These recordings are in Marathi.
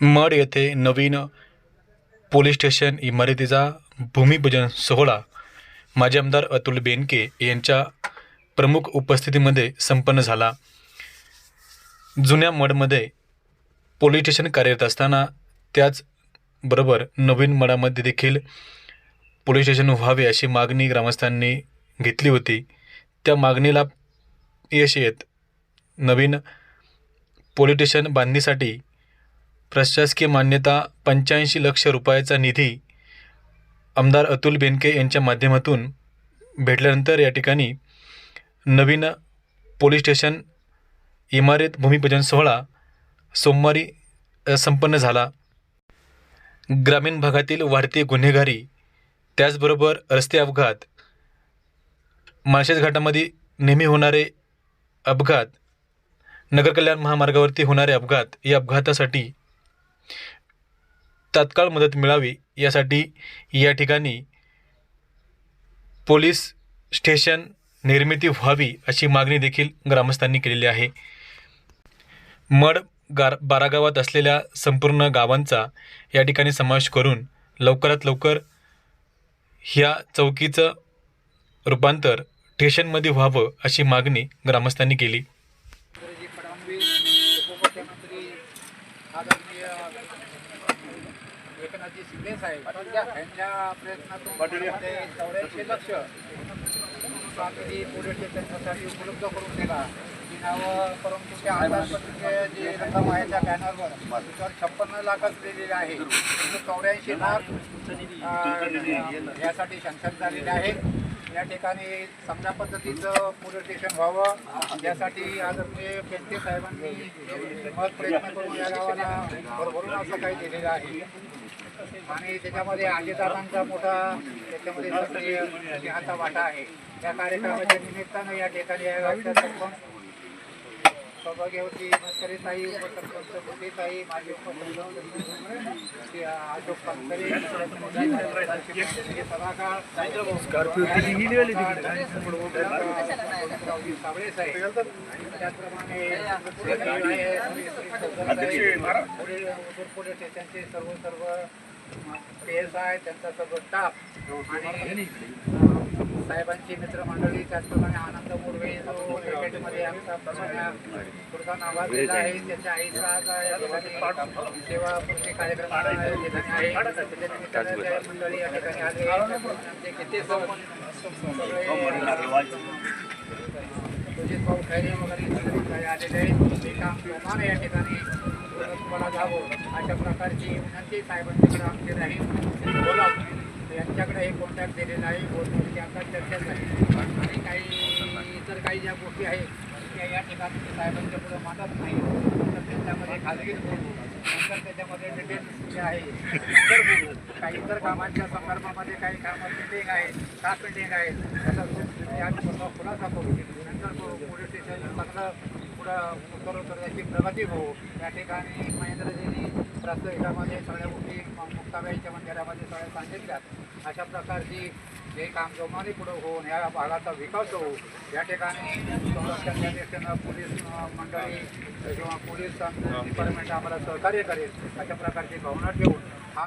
मड येथे नवीन पोलीस स्टेशन इमारतीचा भूमिपूजन सोहळा माजी आमदार अतुल बेनके यांच्या प्रमुख उपस्थितीमध्ये संपन्न झाला. जुन्या मडमध्ये पोलीस स्टेशन कार्यरत असताना त्याचबरोबर नवीन मडामध्ये देखील पोलीस स्टेशन व्हावे अशी मागणी ग्रामस्थांनी घेतली होती. त्या मागणीला यश येत नवीन पोलीस स्टेशन बांधणीसाठी प्रशासकीय मान्यता पंच्याऐंशी लक्ष रुपयाचा निधी आमदार अतुल बेनके यांच्या माध्यमातून भेटल्यानंतर या ठिकाणी नवीन पोलीस स्टेशन इमारत भूमिपूजन सोहळा सोमवारी संपन्न झाला. ग्रामीण भागातील वाढती गुन्हेगारी त्याचबरोबर रस्ते अपघात माळशेज घाटामध्ये नेहमी होणारे अपघात नगरकल्याण महामार्गावरती होणारे अपघात या अपघातासाठी तात्काळ मदत मिळावी यासाठी या ठिकाणी पोलीस स्टेशन निर्मिती व्हावी अशी मागणी देखील ग्रामस्थांनी केलेली आहे. मड गार बारागावात असलेल्या संपूर्ण गावांचा या ठिकाणी समावेश करून लवकरात लवकर ह्या चौकीचं रूपांतर स्टेशनमध्ये व्हावं अशी मागणी ग्रामस्थांनी केली जी फडणवीस उपमुख्यमंत्री आदरणीय एकनाथजी शिंदे साहेब यांच्या प्रयत्नातून चौऱ्याऐंशी लक्ष स्वामी पोलीस स्टेशनसाठी उपलब्ध करून दिला. ती नावं परंतु त्या आधारपत्रिके जी रक्कम आहे त्या बॅनरवर त्याच्यावर छप्पन्न लाखच दिलेली आहे. चौऱ्याऐंशी लाख यासाठी सँक्शन झालेले आहे. या ठिकाणी चांगल्या पद्धतीचं पोलीस स्टेशन व्हावं. यासाठी आदरणीय पेंटे साहेबांनी मत प्रयत्न करून या गावाला भरभरून असं काही दिलेलं आहे. आणि त्याच्यामध्ये अजितदादांचा मोठा त्याच्यामध्ये सक्रिय सिंहाचा वाटा आहे. या कार्यक्रमाच्या निमित्तानं या ठिकाणी या गावच्या सरपंच सहभागी होती मस्करी ताई उपसरपंच मोठी ताई माजी उपसरपंच अशोक पंकरे सभागार साबळे साहेब त्याचप्रमाणे पोलीस स्टेशनचे सर्व सर्व पी आहे त्यांचा सर्व स्टाफ आणि साहेबांची मित्रमंडळी त्याचप्रमाणे आनंद मुर्वे जो क्रिकेटमध्ये आमचा पुढचा दिला आहे त्याच्या आईचा आज या ठिकाणी सेवा पूर्ती कार्यक्रम या ठिकाणी आहे त्याच्या निमित्तानं मंडळी या ठिकाणी आले आमचे किती सुजित भाऊ खैरे वगैरे आलेले आहेत हे काम जोमाने या ठिकाणी मला जावं अशा प्रकारची विनंती साहेबांच्याकडे आमची राहील बोला. यांच्याकडे हे कॉन्टॅक्ट दिलेला आहे. बोलण्याची आता चर्चा झाली. आणि काही इतर काही ज्या गोष्टी आहेत त्या या ठिकाणी साहेबांच्या पुढे मांडत नाही. तर त्याच्यामध्ये खाजगी बोलू. नंतर त्याच्यामध्ये डिटेल्स जे आहे इतर बोलू. काही इतर कामांच्या संदर्भामध्ये काही कामं पेंडिंग आहे का पेंडिंग आहे. त्याचा आम्ही आज खुलासा करू नंतर पोलीस स्टेशन चांगलं पुढं उत्तरोत्तर प्रगती होऊ. या ठिकाणी महेंद्रजींनी प्रस्तुतामध्ये सगळ्या गोष्टी मुक्ताबाईच्या मंदिरामध्ये सगळ्या सांगितल्यात. अशा प्रकारची हे काम जोमाने पुढं होऊन या भागाचा विकास होऊ या ठिकाणी संरक्षणच्या दृष्टीनं पोलीस मंडळी किंवा पोलीस डिपार्टमेंट आम्हाला सहकार्य करेल अशा प्रकारची भावना ठेवून हा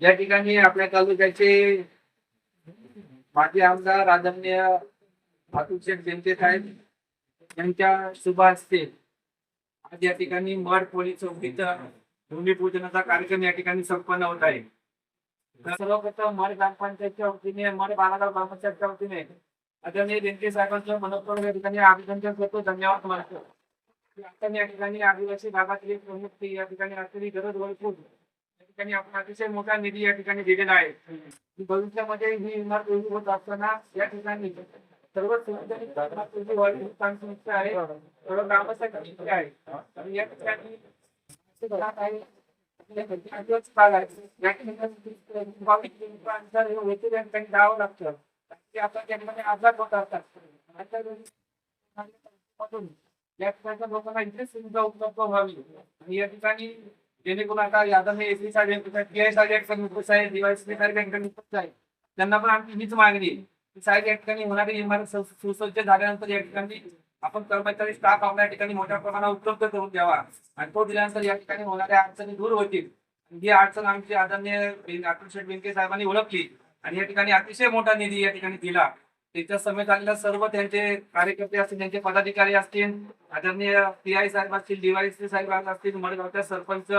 या ठिकाणी आपल्या तालुक्याचे माजी आमदार आदरणीय अतुल शेठ बेंके साहेब यांच्या शुभ हस्ते आज या ठिकाणी मड पोलीस चौकीचा भूमिपूजनाचा कार्यक्रम या ठिकाणी संपन्न होत आहे. तर सर्वप्रथम मड ग्रामपंचायतच्या वतीने मड बालागाव ग्रामपंचायतच्या वतीने आदरणीय बेंके साहेबांचं मनपूर्वक या ठिकाणी अभिनंदन करतो. धन्यवाद मानतो. आता या ठिकाणी आदिवासी भागातील प्रमुख या ठिकाणी असलेली गरज ओळखून ठिकाणी आपण अतिशय मोठा निधी या ठिकाणी दिलेला आहे. भविष्यामध्ये ही इमारत उभी होत असताना या ठिकाणी सर्व सुविधा समस्या आहे. थोडं कामासाठी आहे. आणि या ठिकाणी द्यावं लागतं. ते आता त्यांना आजार होत असतात. या ठिकाणच्या लोकांना इथे सुविधा उपलब्ध व्हावी. आणि या ठिकाणी जेणेकरून आता यादव हे एसटी साहेब टी आय साहेब उपस्थित आहे उपस्थित आहे त्यांना पण आमची हीच मागणी आहे. साहेब या ठिकाणी होणारी इमारत सुसज्ज झाल्यानंतर या ठिकाणी आपण कर्मचारी स्टाफ आपल्या ठिकाणी मोठ्या प्रमाणात उपलब्ध करून द्यावा. आणि तो दिल्यानंतर या ठिकाणी होणाऱ्या अडचणी दूर होतील. ही अडचण आमची आदरणीय अतुल शेठ बेनके साहेबांनी ओळखली. आणि या ठिकाणी अतिशय मोठा निधी या ठिकाणी दिला. त्याच्या समेत आलेल्या सर्व त्यांचे कार्यकर्ते असतील त्यांचे पदाधिकारी असतील आदरणीय पी आय साहेब असतील डीवायसी साहेब असतील मडगावचे सरपंच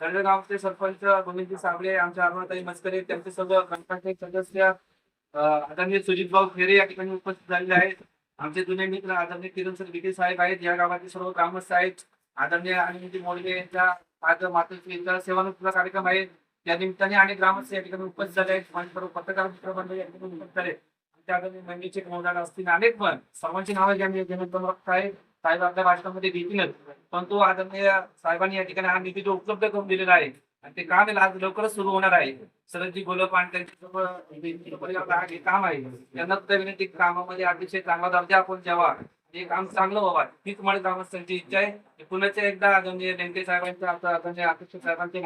तळेगावचे सरपंच गोविंदजी साबळे आमच्या अरुणाताई मस्करे त्यांचे सर्व कंपनीचे सदस्य आदरणीय सुजित भाऊ फेरे या ठिकाणी उपस्थित झालेले आहेत. आमचे जुने मित्र आदरणीय किरण सर विखे साहेब आहेत या गावातील सर्व ग्रामस्थ आहेत. आदरणीय अनिलजी मोडगे यांच्या आज मातृत्व सेवानुत्व कार्यक्रम आहे. त्या निमित्ताने अनेक ग्रामस्थ या ठिकाणी उपस्थित झाले आहेत. माझे सर्व पत्रकार मित्र बनले या ठिकाणी उपस्थित झाले त्या मंगेचे मोदाड असतील अनेक पण. सर्वांची नावं घेऊन मी आहे साहेब आपल्या भाषणामध्ये घेतीलच पण तो आदरणीय साहेबांनी या ठिकाणी हा निधी जो उपलब्ध करून दिलेला आहे आणि ते काम आज लवकरच सुरू होणार आहे. सरजी गोलप आणि त्यांचे काम आहे. त्यांना सुद्धा विनंती कामामध्ये अतिशय चांगला दर्जा आपण द्यावा. हे काम चांगलं व्हावं. हीच मला ग्रामस्थांची इच्छा आहे. पुण्याच्या एकदा आदरणीय व्यंकटे साहेबांच्या आता आदरणीय अध्यक्ष साहेबांचे